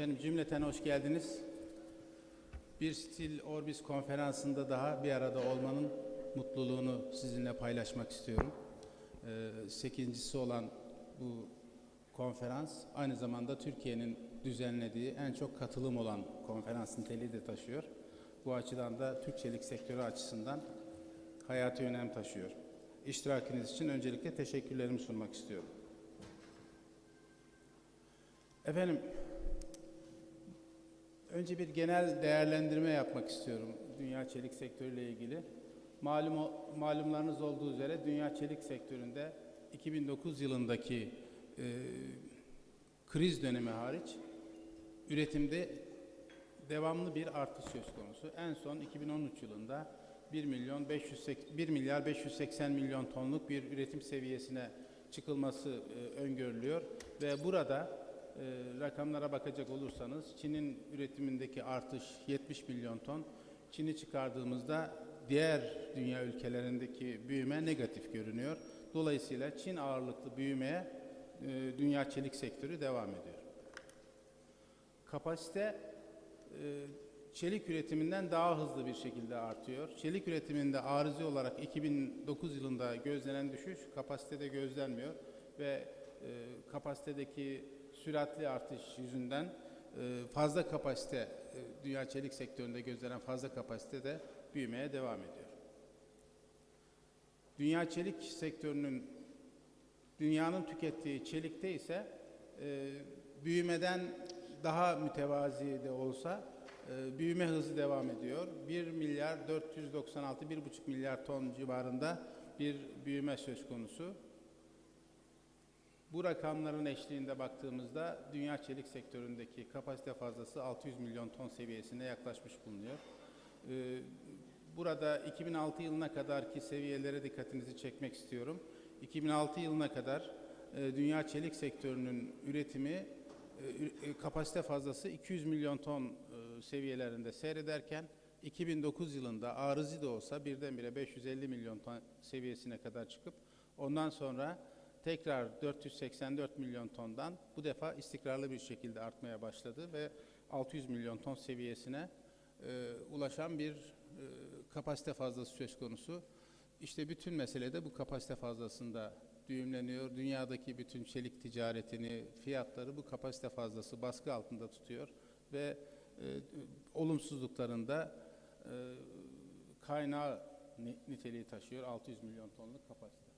Efendim cümleten hoş geldiniz. Bir Stil Orbis konferansında daha bir arada olmanın mutluluğunu sizinle paylaşmak istiyorum. Ee, sekincisi olan bu konferans aynı zamanda Türkiye'nin düzenlediği en çok katılım olan konferans niteliği de taşıyor. Bu açıdan da Türk çelik sektörü açısından hayati önem taşıyor. İştirakiniz için öncelikle teşekkürlerimi sunmak istiyorum. Efendim, önce bir genel değerlendirme yapmak istiyorum dünya çelik sektörüyle ilgili. Malum malumlarınız olduğu üzere dünya çelik sektöründe 2009 yılındaki e, kriz dönemi hariç üretimde devamlı bir artış söz konusu. En son 2013 yılında 1 milyon 580 1 milyar 580 milyon tonluk bir üretim seviyesine çıkılması e, öngörülüyor ve burada e, rakamlara bakacak olursanız Çin'in üretimindeki artış 70 milyon ton. Çin'i çıkardığımızda diğer dünya ülkelerindeki büyüme negatif görünüyor. Dolayısıyla Çin ağırlıklı büyümeye e, dünya çelik sektörü devam ediyor. Kapasite e, çelik üretiminden daha hızlı bir şekilde artıyor. Çelik üretiminde arızi olarak 2009 yılında gözlenen düşüş kapasitede gözlenmiyor ve e, kapasitedeki süratli artış yüzünden e, fazla kapasite e, dünya çelik sektöründe gözlenen fazla kapasite de büyümeye devam ediyor. Dünya çelik sektörünün dünyanın tükettiği çelikte ise e, büyümeden daha mütevazi de olsa büyüme hızı devam ediyor. 1 milyar 496 1,5 milyar ton civarında bir büyüme söz konusu. Bu rakamların eşliğinde baktığımızda dünya çelik sektöründeki kapasite fazlası 600 milyon ton seviyesine yaklaşmış bulunuyor. Ee, Burada 2006 yılına kadarki seviyelere dikkatinizi çekmek istiyorum. 2006 yılına kadar e, dünya çelik sektörünün üretimi e, e, kapasite fazlası 200 milyon ton seviyelerinde seyrederken 2009 yılında arızi de olsa birdenbire 550 milyon ton seviyesine kadar çıkıp ondan sonra tekrar 484 milyon tondan bu defa istikrarlı bir şekilde artmaya başladı ve 600 milyon ton seviyesine e, ulaşan bir e, kapasite fazlası söz konusu. İşte bütün mesele de bu kapasite fazlasında düğümleniyor. Dünyadaki bütün çelik ticaretini, fiyatları bu kapasite fazlası baskı altında tutuyor ve e, olumsuzluklarında e, kaynağı ni- niteliği taşıyor 600 milyon tonluk kapasite.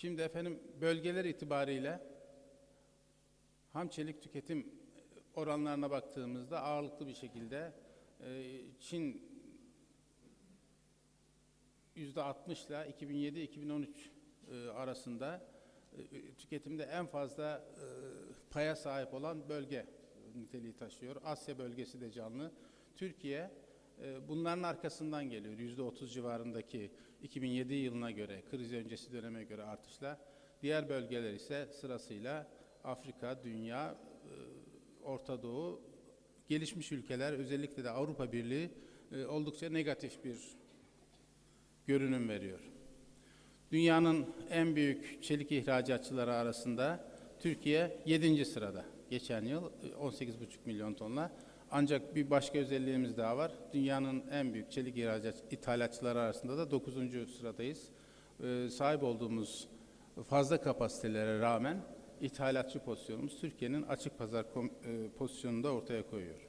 Şimdi efendim bölgeler itibariyle ham çelik tüketim oranlarına baktığımızda ağırlıklı bir şekilde e, Çin yüzde 60 ile 2007-2013 e, arasında e, tüketimde en fazla paya sahip olan bölge niteliği taşıyor. Asya bölgesi de canlı. Türkiye bunların arkasından geliyor. Yüzde 30 civarındaki 2007 yılına göre, kriz öncesi döneme göre artışla. Diğer bölgeler ise sırasıyla Afrika, Dünya, e, Orta Doğu, gelişmiş ülkeler, özellikle de Avrupa Birliği e, oldukça negatif bir görünüm veriyor. Dünyanın en büyük çelik ihracatçıları arasında Türkiye 7. sırada geçen yıl e, 18,5 milyon tonla. Ancak bir başka özelliğimiz daha var. Dünyanın en büyük çelik ihracat ithalatçıları arasında da 9. sıradayız. Ee, sahip olduğumuz fazla kapasitelere rağmen ithalatçı pozisyonumuz Türkiye'nin açık pazar e, pozisyonunu da ortaya koyuyor.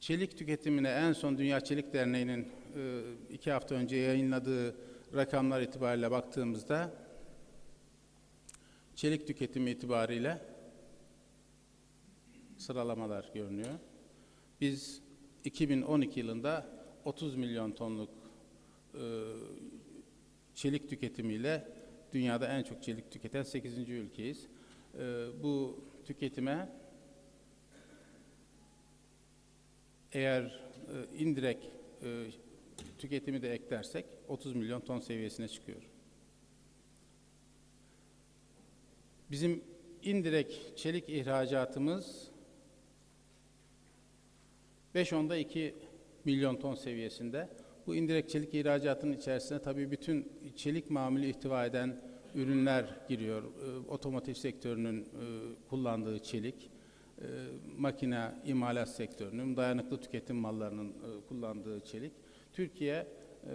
Çelik tüketimine en son Dünya Çelik Derneği'nin e, iki hafta önce yayınladığı rakamlar itibariyle baktığımızda çelik tüketimi itibariyle sıralamalar görünüyor. Biz 2012 yılında 30 milyon tonluk e, çelik tüketimiyle dünyada en çok çelik tüketen 8. ülkeyiz. E, bu tüketime eğer e, indirekt e, tüketimi de eklersek 30 milyon ton seviyesine çıkıyor. Bizim indirekt çelik ihracatımız 5 onda 2 milyon ton seviyesinde. Bu indirekt çelik ihracatının içerisine tabii bütün çelik mamülü ihtiva eden ürünler giriyor. E, otomotiv sektörünün e, kullandığı çelik, e, makine imalat sektörünün, dayanıklı tüketim mallarının e, kullandığı çelik. Türkiye e,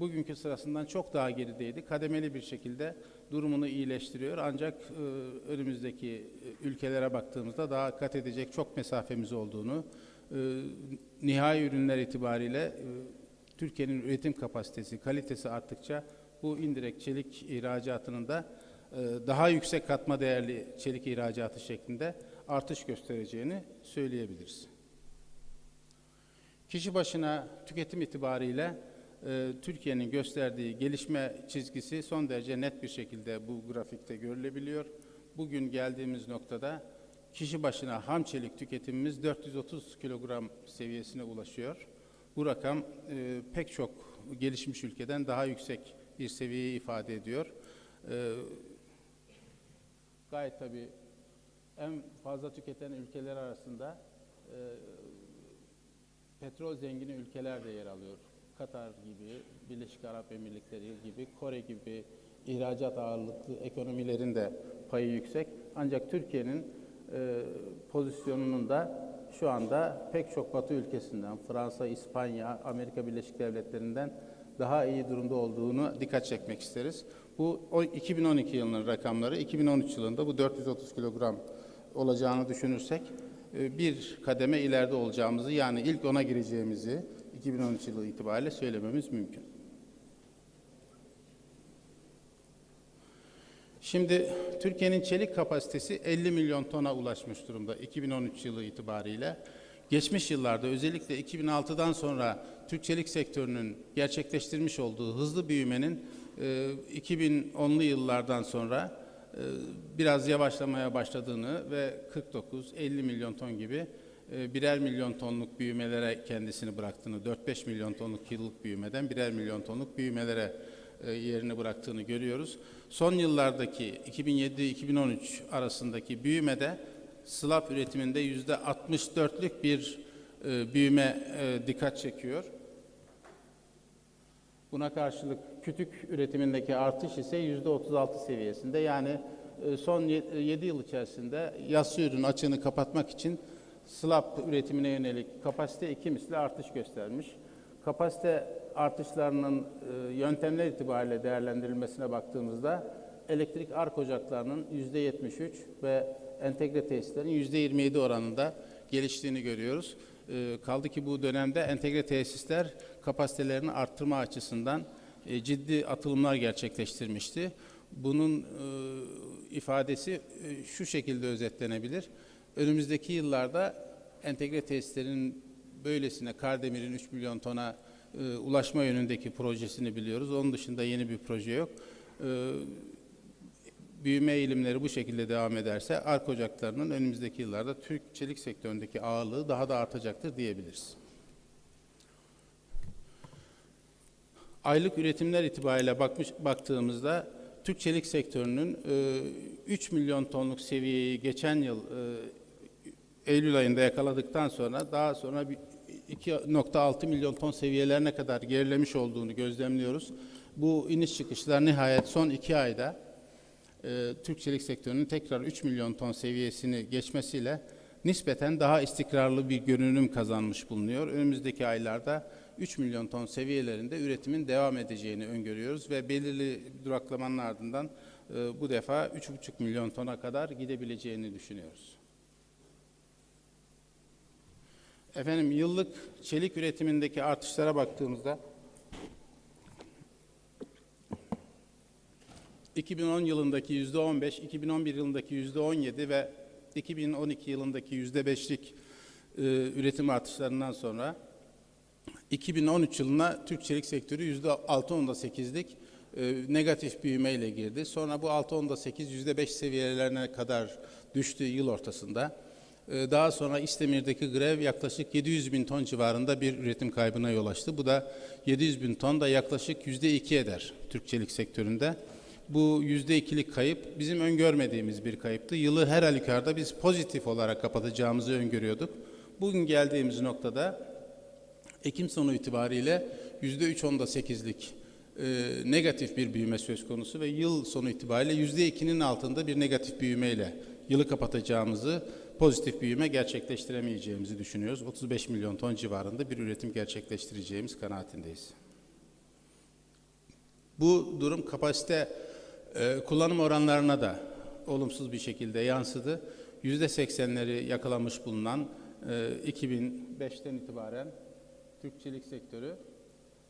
bugünkü sırasından çok daha gerideydi. Kademeli bir şekilde durumunu iyileştiriyor. Ancak e, önümüzdeki e, ülkelere baktığımızda daha kat edecek çok mesafemiz olduğunu, e, nihai ürünler itibariyle e, Türkiye'nin üretim kapasitesi, kalitesi arttıkça bu indirekt çelik ihracatının da e, daha yüksek katma değerli çelik ihracatı şeklinde artış göstereceğini söyleyebiliriz. Kişi başına tüketim itibariyle Türkiye'nin gösterdiği gelişme çizgisi son derece net bir şekilde bu grafikte görülebiliyor. Bugün geldiğimiz noktada kişi başına ham çelik tüketimimiz 430 kilogram seviyesine ulaşıyor. Bu rakam e, pek çok gelişmiş ülkeden daha yüksek bir seviyeyi ifade ediyor. E, gayet tabii en fazla tüketen ülkeler arasında e, petrol zengini ülkeler de yer alıyor. Katar gibi, Birleşik Arap Emirlikleri gibi, Kore gibi ihracat ağırlıklı ekonomilerin de payı yüksek. Ancak Türkiye'nin e, pozisyonunun da şu anda pek çok Batı ülkesinden, Fransa, İspanya, Amerika Birleşik Devletleri'nden daha iyi durumda olduğunu dikkat çekmek isteriz. Bu o 2012 yılının rakamları, 2013 yılında bu 430 kilogram olacağını düşünürsek e, bir kademe ileride olacağımızı yani ilk ona gireceğimizi 2013 yılı itibariyle söylememiz mümkün. Şimdi Türkiye'nin çelik kapasitesi 50 milyon tona ulaşmış durumda 2013 yılı itibariyle. Geçmiş yıllarda özellikle 2006'dan sonra Türk çelik sektörünün gerçekleştirmiş olduğu hızlı büyümenin e, 2010'lu yıllardan sonra e, biraz yavaşlamaya başladığını ve 49-50 milyon ton gibi e, birer milyon tonluk büyümelere kendisini bıraktığını, 4-5 milyon tonluk yıllık büyümeden birer milyon tonluk büyümelere e, yerini bıraktığını görüyoruz. Son yıllardaki 2007-2013 arasındaki büyümede slab üretiminde yüzde 64'lük bir e, büyüme e, dikkat çekiyor. Buna karşılık kütük üretimindeki artış ise yüzde 36 seviyesinde. Yani e, son 7 yıl içerisinde yassı ürün açığını kapatmak için slab üretimine yönelik kapasite iki misli artış göstermiş. Kapasite artışlarının e, yöntemler itibariyle değerlendirilmesine baktığımızda elektrik ark ocaklarının yüzde 73 ve entegre tesislerin yüzde 27 oranında geliştiğini görüyoruz. E, kaldı ki bu dönemde entegre tesisler kapasitelerini arttırma açısından e, ciddi atılımlar gerçekleştirmişti. Bunun ifadesi şu şekilde özetlenebilir. Önümüzdeki yıllarda entegre tesislerin böylesine Kardemir'in 3 milyon tona e, ulaşma yönündeki projesini biliyoruz. Onun dışında yeni bir proje yok. E, büyüme eğilimleri bu şekilde devam ederse ark ocaklarının önümüzdeki yıllarda Türk çelik sektöründeki ağırlığı daha da artacaktır diyebiliriz. Aylık üretimler itibariyle bakmış baktığımızda Türk çelik sektörünün e, 3 milyon tonluk seviyeyi geçen yıl e, Eylül ayında yakaladıktan sonra daha sonra bir 2.6 milyon ton seviyelerine kadar gerilemiş olduğunu gözlemliyoruz. Bu iniş çıkışlar nihayet son iki ayda e, Türk çelik sektörünün tekrar 3 milyon ton seviyesini geçmesiyle nispeten daha istikrarlı bir görünüm kazanmış bulunuyor. Önümüzdeki aylarda 3 milyon ton seviyelerinde üretimin devam edeceğini öngörüyoruz ve belirli duraklamanın ardından e, bu defa 3,5 milyon tona kadar gidebileceğini düşünüyoruz. Efendim yıllık çelik üretimindeki artışlara baktığımızda 2010 yılındaki yüzde 15, 2011 yılındaki yüzde 17 ve 2012 yılındaki yüzde 5'lik e, üretim artışlarından sonra 2013 yılına Türk çelik sektörü yüzde 6.8'lik e, negatif büyümeyle girdi. Sonra bu 6.8 yüzde 5 seviyelerine kadar düştü yıl ortasında. E, daha sonra İstemir'deki grev yaklaşık 700 bin ton civarında bir üretim kaybına yol açtı. Bu da 700 bin ton da yaklaşık yüzde 2 eder Türk çelik sektöründe. Bu yüzde ikilik kayıp bizim öngörmediğimiz bir kayıptı. Yılı her halükarda biz pozitif olarak kapatacağımızı öngörüyorduk. Bugün geldiğimiz noktada Ekim sonu itibariyle %3.8'lik e, negatif bir büyüme söz konusu ve yıl sonu itibariyle %2'nin altında bir negatif büyümeyle yılı kapatacağımızı, pozitif büyüme gerçekleştiremeyeceğimizi düşünüyoruz. 35 milyon ton civarında bir üretim gerçekleştireceğimiz kanaatindeyiz. Bu durum kapasite e, kullanım oranlarına da olumsuz bir şekilde yansıdı. %80'leri yakalamış bulunan e, 2005'ten itibaren Türkçelik sektörü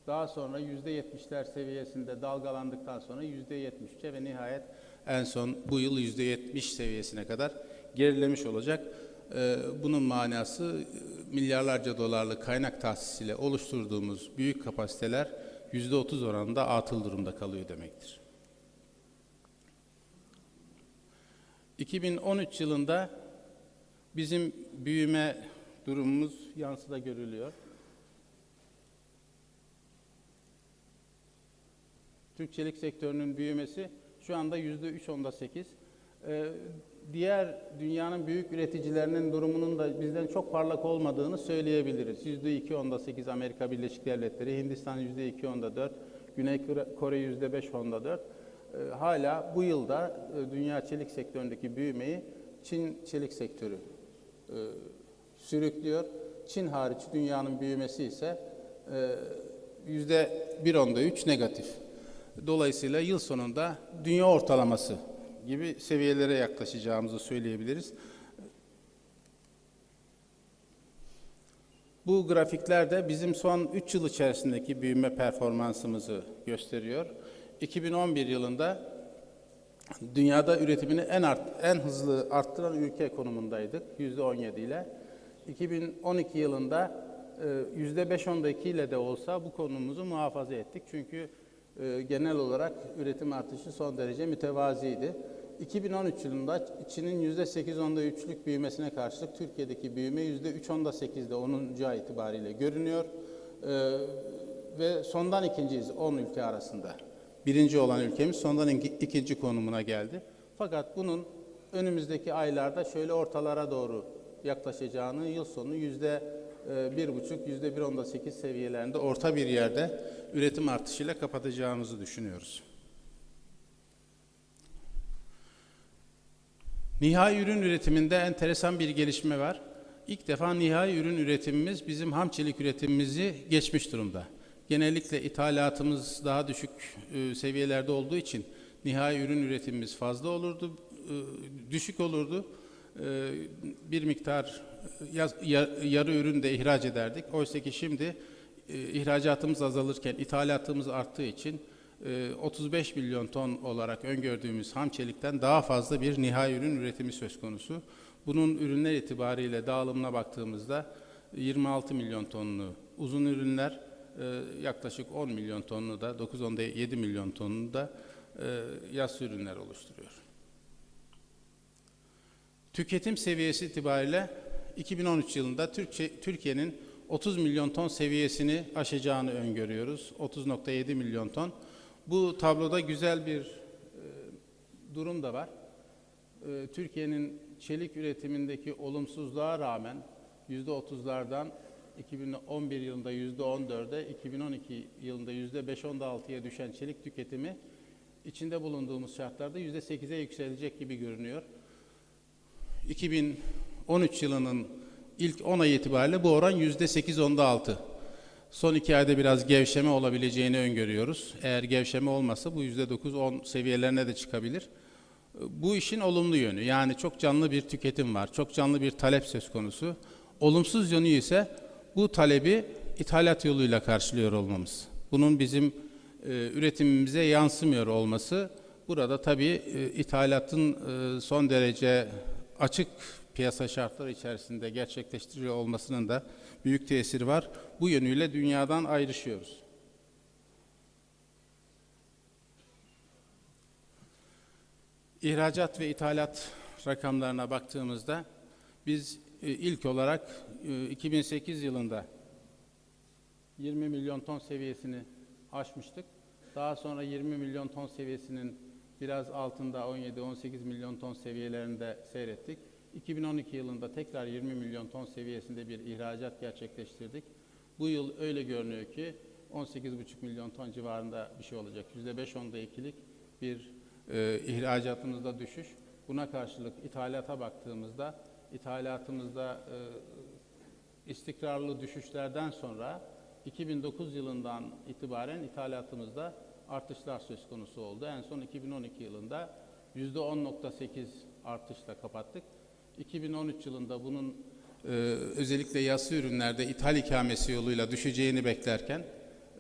daha sonra %70'ler seviyesinde dalgalandıktan sonra %73'e ve nihayet en son bu yıl %70 seviyesine kadar gerilemiş olacak. Ee, Bunun manası e, milyarlarca dolarlık kaynak tahsisiyle oluşturduğumuz büyük kapasiteler %30 oranında atıl durumda kalıyor demektir. 2013 yılında bizim büyüme durumumuz yansıda görülüyor. Türk çelik sektörünün büyümesi şu anda yüzde üç onda sekiz. Diğer dünyanın büyük üreticilerinin durumunun da bizden çok parlak olmadığını söyleyebiliriz. Yüzde iki onda sekiz Amerika Birleşik Devletleri, Hindistan yüzde iki onda dört, Güney Kore yüzde beş onda dört. Ee, hala bu yılda e, dünya çelik sektöründeki büyümeyi Çin çelik sektörü e, sürüklüyor. Çin hariç dünyanın büyümesi ise e, yüzde bir onda üç negatif. Dolayısıyla yıl sonunda dünya ortalaması gibi seviyelere yaklaşacağımızı söyleyebiliriz. Bu grafikler de bizim son 3 yıl içerisindeki büyüme performansımızı gösteriyor. 2011 yılında dünyada üretimini en art, en hızlı arttıran ülke konumundaydık %17 ile. 2012 yılında e, %5-12 ile de olsa bu konumumuzu muhafaza ettik. Çünkü e, genel olarak üretim artışı son derece mütevaziydi. 2013 yılında Çin'in %8-10'da büyümesine karşılık Türkiye'deki büyüme %3-10'da 10. ay itibariyle görünüyor. Ee, ve sondan ikinciyiz 10 ülke arasında. Birinci olan ülkemiz sondan ikinci konumuna geldi. Fakat bunun önümüzdeki aylarda şöyle ortalara doğru yaklaşacağını, yıl sonu yüzde e, bir buçuk, yüzde bir onda sekiz seviyelerinde orta bir yerde üretim artışıyla kapatacağımızı düşünüyoruz. Nihai ürün üretiminde enteresan bir gelişme var. İlk defa nihai ürün üretimimiz bizim ham çelik üretimimizi geçmiş durumda. Genellikle ithalatımız daha düşük e, seviyelerde olduğu için nihai ürün üretimimiz fazla olurdu, e, düşük olurdu. E, bir miktar yarı ürün de ihraç ederdik. Oysa ki şimdi ihracatımız azalırken ithalatımız arttığı için 35 e, milyon ton olarak öngördüğümüz ham çelikten daha fazla bir nihai ürün üretimi söz konusu. Bunun ürünler itibariyle dağılımına baktığımızda 26 milyon tonlu uzun ürünler, e, yaklaşık 10 milyon tonlu da 9-10'da 7 milyon tonlu da yassı ürünler oluşturuyor. Tüketim seviyesi itibariyle 2013 yılında Türkiye'nin 30 milyon ton seviyesini aşacağını öngörüyoruz. 30.7 milyon ton. Bu tabloda güzel bir e, durum da var. E, Türkiye'nin çelik üretimindeki olumsuzluğa rağmen %30'lardan 2011 yılında %14'e, 2012 yılında %5-16'ya düşen çelik tüketimi içinde bulunduğumuz şartlarda %8'e yükselecek gibi görünüyor. 2013 yılının ilk 10 ay itibariyle bu oran %8-16. Son iki ayda biraz gevşeme olabileceğini öngörüyoruz. Eğer gevşeme olmasa bu %9-10 seviyelerine de çıkabilir. Bu işin olumlu yönü. Yani çok canlı bir tüketim var. Çok canlı bir talep söz konusu. Olumsuz yönü ise bu talebi ithalat yoluyla karşılıyor olmamız. Bunun bizim e, üretimimize yansımıyor olması burada tabii e, ithalatın e, son derece açık piyasa şartları içerisinde gerçekleştiriliyor olmasının da büyük tesiri var. Bu yönüyle dünyadan ayrışıyoruz. İhracat ve ithalat rakamlarına baktığımızda biz e, ilk olarak 2008 e, yılında 20 milyon ton seviyesini aşmıştık. Daha sonra 20 milyon ton seviyesinin biraz altında 17-18 milyon ton seviyelerinde seyrettik. 2012 yılında tekrar 20 milyon ton seviyesinde bir ihracat gerçekleştirdik. Bu yıl öyle görünüyor ki 18,5 milyon ton civarında bir şey olacak. %5 onda ikilik bir e, ihracatımızda düşüş. Buna karşılık ithalata baktığımızda ithalatımızda e, istikrarlı düşüşlerden sonra 2009 yılından itibaren ithalatımızda artışlar söz konusu oldu. En son 2012 yılında %10.8 artışla kapattık. 2013 yılında bunun e, özellikle yassı ürünlerde ithal ikamesi yoluyla düşeceğini beklerken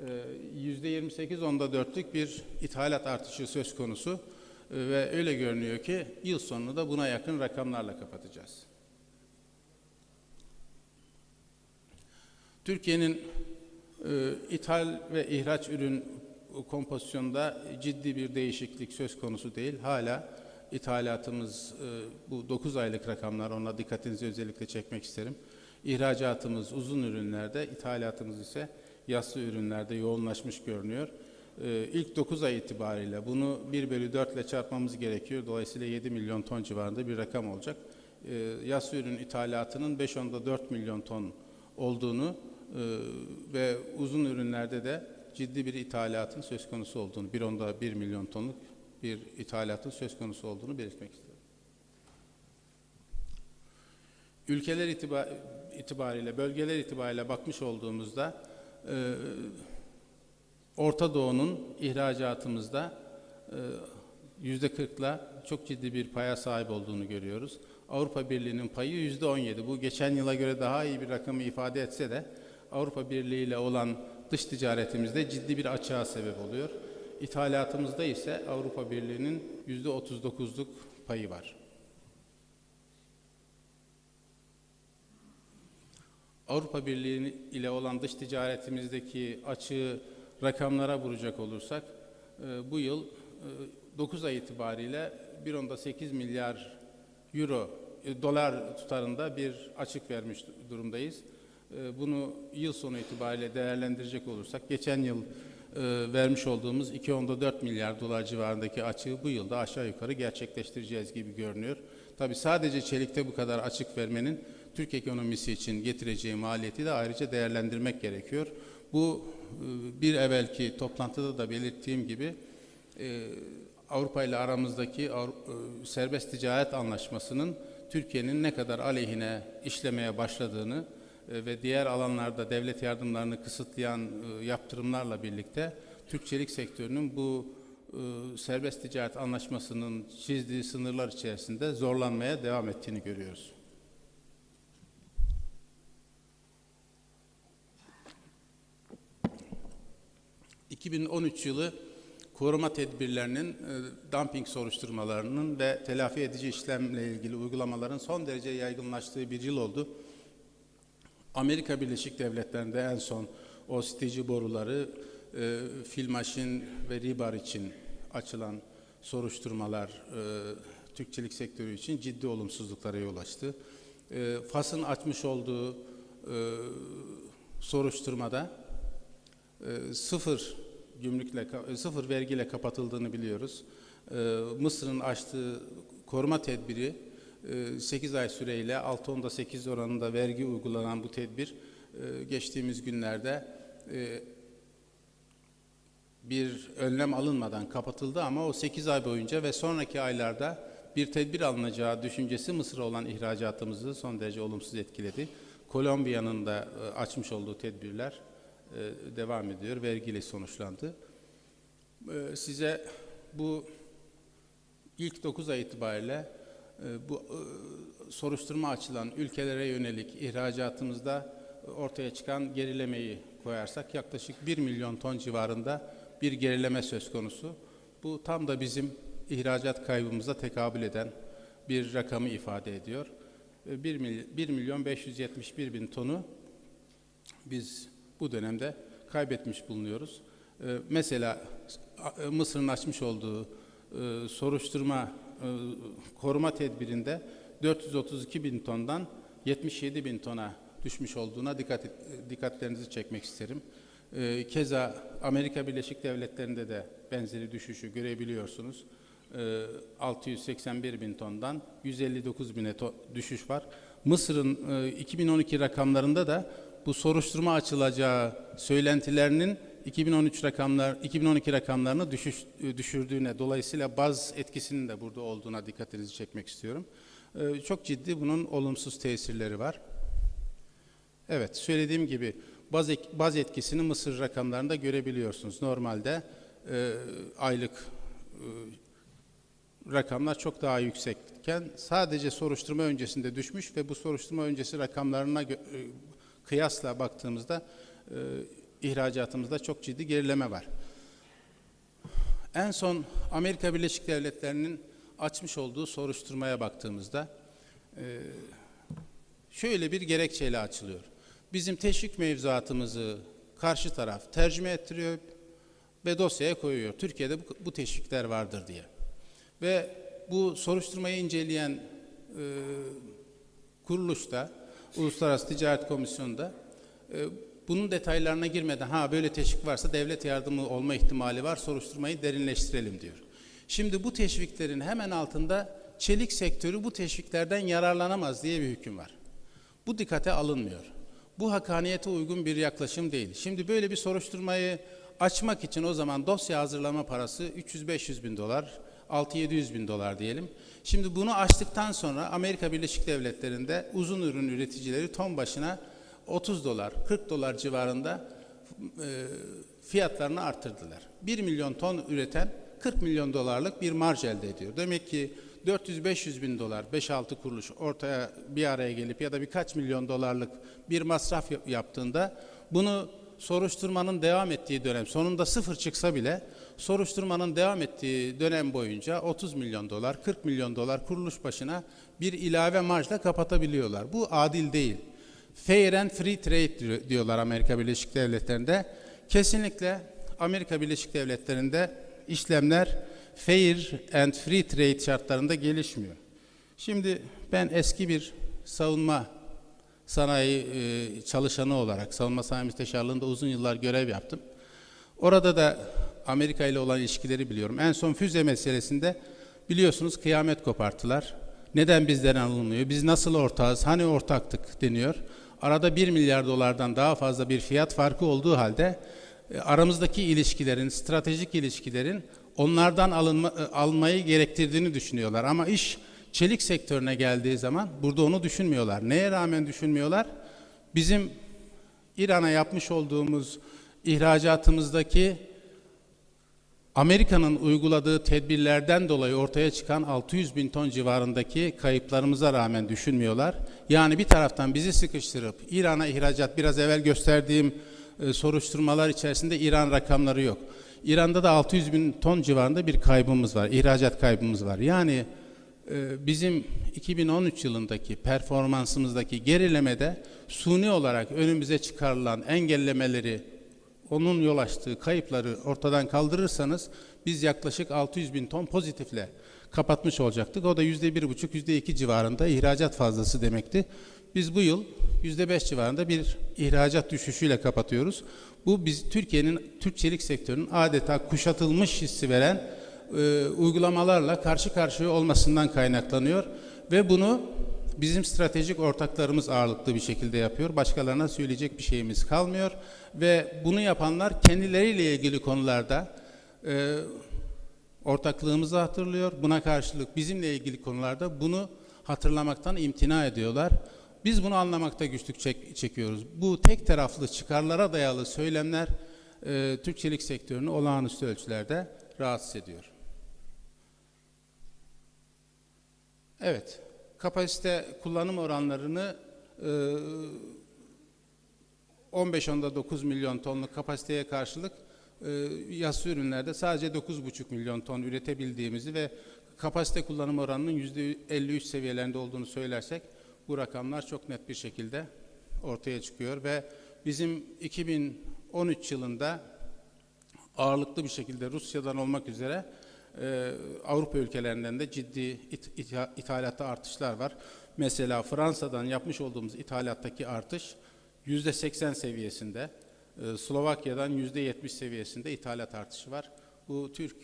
e, %28 onda dörtlük bir ithalat artışı söz konusu E, ve öyle görünüyor ki yıl sonunu da buna yakın rakamlarla kapatacağız. Türkiye'nin e, ithal ve ihraç ürün kompozisyonunda ciddi bir değişiklik söz konusu değil. Hala ithalatımız e, bu 9 aylık rakamlar ona dikkatinizi özellikle çekmek isterim. İhracatımız uzun ürünlerde, ithalatımız ise yassı ürünlerde yoğunlaşmış görünüyor. E, ilk 9 ay itibariyle bunu 1 bölü 4 ile çarpmamız gerekiyor. Dolayısıyla 7 milyon ton civarında bir rakam olacak. E, yassı ürün ithalatının 5 onda 4 milyon ton olduğunu e, ve uzun ürünlerde de ciddi bir ithalatın söz konusu olduğunu, bir onda 1 milyon tonluk bir ithalatın söz konusu olduğunu belirtmek istiyorum. Ülkeler itiba- itibariyle, bölgeler itibariyle bakmış olduğumuzda e, Orta Doğu'nun ihracatımızda e, yüzde 40'la çok ciddi bir paya sahip olduğunu görüyoruz. Avrupa Birliği'nin payı yüzde 17. Bu geçen yıla göre daha iyi bir rakamı ifade etse de Avrupa Birliği ile olan dış ticaretimizde ciddi bir açığa sebep oluyor. İthalatımızda ise Avrupa Birliği'nin yüzde 39'luk payı var. Avrupa Birliği ile olan dış ticaretimizdeki açığı rakamlara vuracak olursak e, bu yıl e, 9 ay itibariyle 1.8 milyar euro e, dolar tutarında bir açık vermiş durumdayız. E, bunu yıl sonu itibariyle değerlendirecek olursak geçen yıl e, vermiş olduğumuz 2.4 milyar dolar civarındaki açığı bu yılda aşağı yukarı gerçekleştireceğiz gibi görünüyor. Tabi sadece çelikte bu kadar açık vermenin Türk ekonomisi için getireceği maliyeti de ayrıca değerlendirmek gerekiyor. Bu e, bir evvelki toplantıda da belirttiğim gibi e, Avrupa ile aramızdaki e, serbest ticaret anlaşmasının Türkiye'nin ne kadar aleyhine işlemeye başladığını e, ve diğer alanlarda devlet yardımlarını kısıtlayan e, yaptırımlarla birlikte Türk çelik sektörünün bu e, serbest ticaret anlaşmasının çizdiği sınırlar içerisinde zorlanmaya devam ettiğini görüyoruz. ...2013 yılı koruma tedbirlerinin, e, dumping soruşturmalarının ve telafi edici işlemle ilgili uygulamaların son derece yaygınlaştığı bir yıl oldu. Amerika Birleşik Devletleri'nde en son o sitici boruları, e, filmaşin ve ribar için açılan soruşturmalar e, Türkçelik sektörü için ciddi olumsuzluklara yol açtı. E, FAS'ın açmış olduğu e, soruşturmada e, sıfır gümrükle, e, sıfır vergiyle kapatıldığını biliyoruz. E, Mısır'ın açtığı koruma tedbiri 8 ay süreyle 6.8 8 oranında vergi uygulanan bu tedbir e, geçtiğimiz günlerde e, bir önlem alınmadan kapatıldı ama o 8 ay boyunca ve sonraki aylarda bir tedbir alınacağı düşüncesi Mısır'a olan ihracatımızı son derece olumsuz etkiledi. Kolombiya'nın da e, açmış olduğu tedbirler e, devam ediyor, vergiyle sonuçlandı. E, Size bu ilk 9 ay itibariyle e, bu e, soruşturma açılan ülkelere yönelik ihracatımızda ortaya çıkan gerilemeyi koyarsak yaklaşık 1 milyon ton civarında bir gerileme söz konusu. Bu tam da bizim ihracat kaybımıza tekabül eden bir rakamı ifade ediyor. 1, mily 1 milyon 571 bin tonu biz bu dönemde kaybetmiş bulunuyoruz. Mesela e, Mısır'ın açmış olduğu e, soruşturma e, koruma tedbirinde 432 bin tondan 77 bin tona düşmüş olduğuna dikkat dikkatlerinizi çekmek isterim. Ee, keza Amerika Birleşik Devletleri'nde de benzeri düşüşü görebiliyorsunuz. Ee, 681 bin tondan 159 bine to- düşüş var. Mısır'ın e, 2012 rakamlarında da bu soruşturma açılacağı söylentilerinin 2013 rakamlar 2012 rakamlarını düşüş, düşürdüğüne dolayısıyla baz etkisinin de burada olduğuna dikkatinizi çekmek istiyorum. Ee, Çok ciddi bunun olumsuz tesirleri var. Evet, söylediğim gibi baz, baz etkisini Mısır rakamlarında görebiliyorsunuz. Normalde e, aylık e, rakamlar çok daha yüksekken sadece soruşturma öncesinde düşmüş ve bu soruşturma öncesi rakamlarına e, kıyasla baktığımızda ihracatımızda çok ciddi gerileme var. En son Amerika Birleşik Devletleri'nin açmış olduğu soruşturmaya baktığımızda e, şöyle bir gerekçeyle açılıyor. Bizim teşvik mevzuatımızı karşı taraf tercüme ettiriyor ve dosyaya koyuyor. Türkiye'de bu, teşvikler vardır diye. Ve bu soruşturmayı inceleyen e, kuruluşta, Uluslararası Ticaret Komisyonu'nda e, bunun detaylarına girmeden ha böyle teşvik varsa devlet yardımı olma ihtimali var soruşturmayı derinleştirelim diyor. Şimdi bu teşviklerin hemen altında çelik sektörü bu teşviklerden yararlanamaz diye bir hüküm var. Bu dikkate alınmıyor. Bu hakaniyete uygun bir yaklaşım değil. Şimdi böyle bir soruşturmayı açmak için o zaman dosya hazırlama parası 300-500 bin dolar, 6-700 bin dolar diyelim. Şimdi bunu açtıktan sonra Amerika Birleşik Devletleri'nde uzun ürün üreticileri ton başına 30 dolar, 40 dolar civarında e, fiyatlarını arttırdılar. 1 milyon ton üreten 40 milyon dolarlık bir marj elde ediyor. Demek ki 400-500 bin dolar, 5-6 kuruluş ortaya bir araya gelip ya da birkaç milyon dolarlık bir masraf yap- yaptığında bunu soruşturmanın devam ettiği dönem sonunda sıfır çıksa bile soruşturmanın devam ettiği dönem boyunca 30 milyon dolar, 40 milyon dolar kuruluş başına bir ilave marjla kapatabiliyorlar. Bu adil değil. Fair and free trade diyor- diyorlar Amerika Birleşik Devletleri'nde. Kesinlikle Amerika Birleşik Devletleri'nde işlemler fair and free trade şartlarında gelişmiyor. Şimdi ben eski bir savunma sanayi e, çalışanı olarak savunma sanayi müsteşarlığında uzun yıllar görev yaptım. Orada da Amerika ile olan ilişkileri biliyorum. En son füze meselesinde biliyorsunuz kıyamet koparttılar. Neden bizden alınmıyor? Biz nasıl ortağız? Hani ortaktık deniyor. Arada 1 milyar dolardan daha fazla bir fiyat farkı olduğu halde e, aramızdaki ilişkilerin, stratejik ilişkilerin onlardan alınma, e, almayı gerektirdiğini düşünüyorlar. Ama iş çelik sektörüne geldiği zaman burada onu düşünmüyorlar. Neye rağmen düşünmüyorlar? Bizim İran'a yapmış olduğumuz ihracatımızdaki Amerika'nın uyguladığı tedbirlerden dolayı ortaya çıkan 600 bin ton civarındaki kayıplarımıza rağmen düşünmüyorlar. Yani bir taraftan bizi sıkıştırıp İran'a ihracat biraz evvel gösterdiğim e, soruşturmalar içerisinde İran rakamları yok. İran'da da 600 bin ton civarında bir kaybımız var, ihracat kaybımız var. Yani e, bizim 2013 yılındaki performansımızdaki gerilemede suni olarak önümüze çıkarılan engellemeleri onun yol açtığı kayıpları ortadan kaldırırsanız biz yaklaşık 600 bin ton pozitifle kapatmış olacaktık. O da yüzde bir buçuk, yüzde iki civarında ihracat fazlası demekti. Biz bu yıl yüzde beş civarında bir ihracat düşüşüyle kapatıyoruz. Bu biz Türkiye'nin Türk çelik sektörünün adeta kuşatılmış hissi veren e, uygulamalarla karşı karşıya olmasından kaynaklanıyor ve bunu bizim stratejik ortaklarımız ağırlıklı bir şekilde yapıyor. Başkalarına söyleyecek bir şeyimiz kalmıyor ve bunu yapanlar kendileriyle ilgili konularda e, ortaklığımızı hatırlıyor. Buna karşılık bizimle ilgili konularda bunu hatırlamaktan imtina ediyorlar. Biz bunu anlamakta güçlük çek- çekiyoruz. Bu tek taraflı çıkarlara dayalı söylemler e, Türk çelik sektörünü olağanüstü ölçülerde rahatsız ediyor. Evet, kapasite kullanım oranlarını e, 15 9 milyon tonluk kapasiteye karşılık e, yassı ürünlerde sadece 9,5 milyon ton üretebildiğimizi ve kapasite kullanım oranının %53 seviyelerinde olduğunu söylersek bu rakamlar çok net bir şekilde ortaya çıkıyor ve bizim 2013 yılında ağırlıklı bir şekilde Rusya'dan olmak üzere e, Avrupa ülkelerinden de ciddi it, itha- ithalatta artışlar var. Mesela Fransa'dan yapmış olduğumuz ithalattaki artış yüzde 80 seviyesinde, e, Slovakya'dan yüzde 70 seviyesinde ithalat artışı var. Bu Türk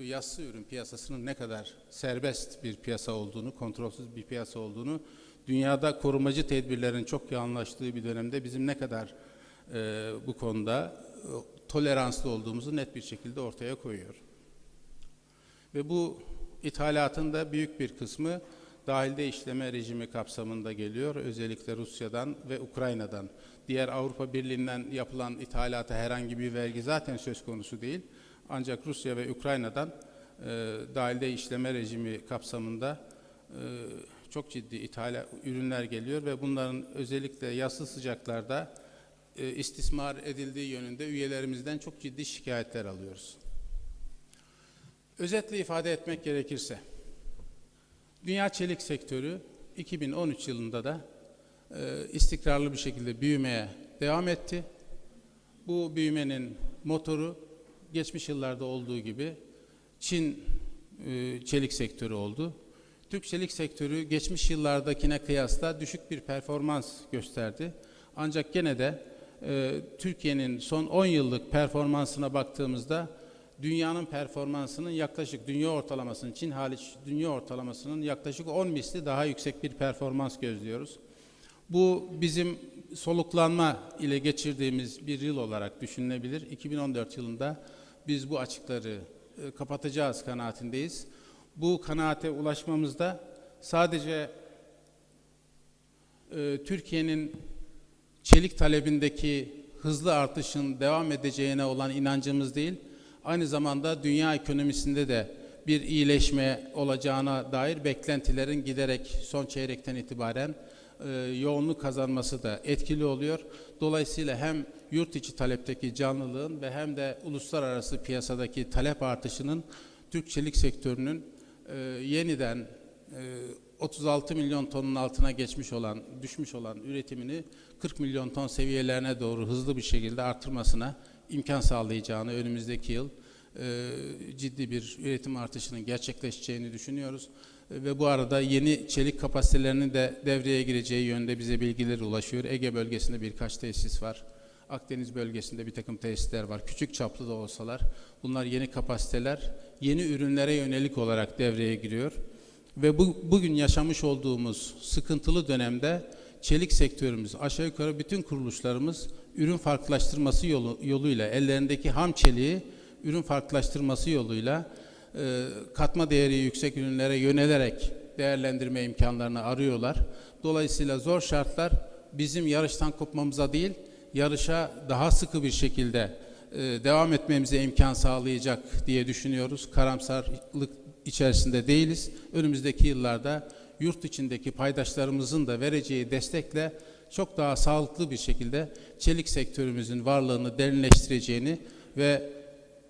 yassı ürün piyasasının ne kadar serbest bir piyasa olduğunu, kontrolsüz bir piyasa olduğunu, dünyada korumacı tedbirlerin çok yoğunlaştığı bir dönemde bizim ne kadar e, bu konuda e, toleranslı olduğumuzu net bir şekilde ortaya koyuyor. Ve bu ithalatın da büyük bir kısmı dahilde işleme rejimi kapsamında geliyor. Özellikle Rusya'dan ve Ukrayna'dan. Diğer Avrupa Birliği'nden yapılan ithalata herhangi bir vergi zaten söz konusu değil. Ancak Rusya ve Ukrayna'dan e, dahilde işleme rejimi kapsamında e, çok ciddi ithal ürünler geliyor ve bunların özellikle yassı sıcaklarda e, istismar edildiği yönünde üyelerimizden çok ciddi şikayetler alıyoruz. Özetle ifade etmek gerekirse, dünya çelik sektörü 2013 yılında da e, istikrarlı bir şekilde büyümeye devam etti. Bu büyümenin motoru geçmiş yıllarda olduğu gibi Çin e, çelik sektörü oldu. Türk çelik sektörü geçmiş yıllardakine kıyasla düşük bir performans gösterdi. Ancak gene de e, Türkiye'nin son 10 yıllık performansına baktığımızda dünyanın performansının yaklaşık dünya ortalamasının Çin hariç dünya ortalamasının yaklaşık 10 misli daha yüksek bir performans gözlüyoruz. Bu bizim soluklanma ile geçirdiğimiz bir yıl olarak düşünülebilir. 2014 yılında biz bu açıkları e, kapatacağız kanaatindeyiz. Bu kanaate ulaşmamızda sadece e, Türkiye'nin çelik talebindeki hızlı artışın devam edeceğine olan inancımız değil, aynı zamanda dünya ekonomisinde de bir iyileşme olacağına dair beklentilerin giderek son çeyrekten itibaren e, yoğunluk kazanması da etkili oluyor. Dolayısıyla hem yurt içi talepteki canlılığın ve hem de uluslararası piyasadaki talep artışının Türk çelik sektörünün e, yeniden e, 36 milyon tonun altına geçmiş olan, düşmüş olan üretimini 40 milyon ton seviyelerine doğru hızlı bir şekilde artırmasına imkan sağlayacağını önümüzdeki yıl e, ciddi bir üretim artışının gerçekleşeceğini düşünüyoruz. E, ve bu arada yeni çelik kapasitelerinin de devreye gireceği yönde bize bilgiler ulaşıyor. Ege bölgesinde birkaç tesis var. Akdeniz bölgesinde bir takım tesisler var. Küçük çaplı da olsalar bunlar yeni kapasiteler, yeni ürünlere yönelik olarak devreye giriyor. Ve bu, bugün yaşamış olduğumuz sıkıntılı dönemde çelik sektörümüz, aşağı yukarı bütün kuruluşlarımız ürün farklılaştırması yolu, yoluyla ellerindeki ham çeliği ürün farklılaştırması yoluyla e, katma değeri yüksek ürünlere yönelerek değerlendirme imkanlarını arıyorlar. Dolayısıyla zor şartlar bizim yarıştan kopmamıza değil, yarışa daha sıkı bir şekilde e, devam etmemize imkan sağlayacak diye düşünüyoruz. Karamsarlık içerisinde değiliz. Önümüzdeki yıllarda yurt içindeki paydaşlarımızın da vereceği destekle çok daha sağlıklı bir şekilde çelik sektörümüzün varlığını derinleştireceğini ve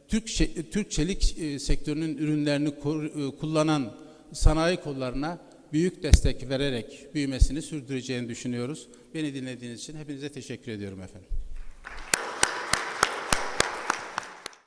Türk, Türk çelik e, sektörünün ürünlerini e, kullanan sanayi kollarına büyük destek vererek büyümesini sürdüreceğini düşünüyoruz. Beni dinlediğiniz için hepinize teşekkür ediyorum efendim.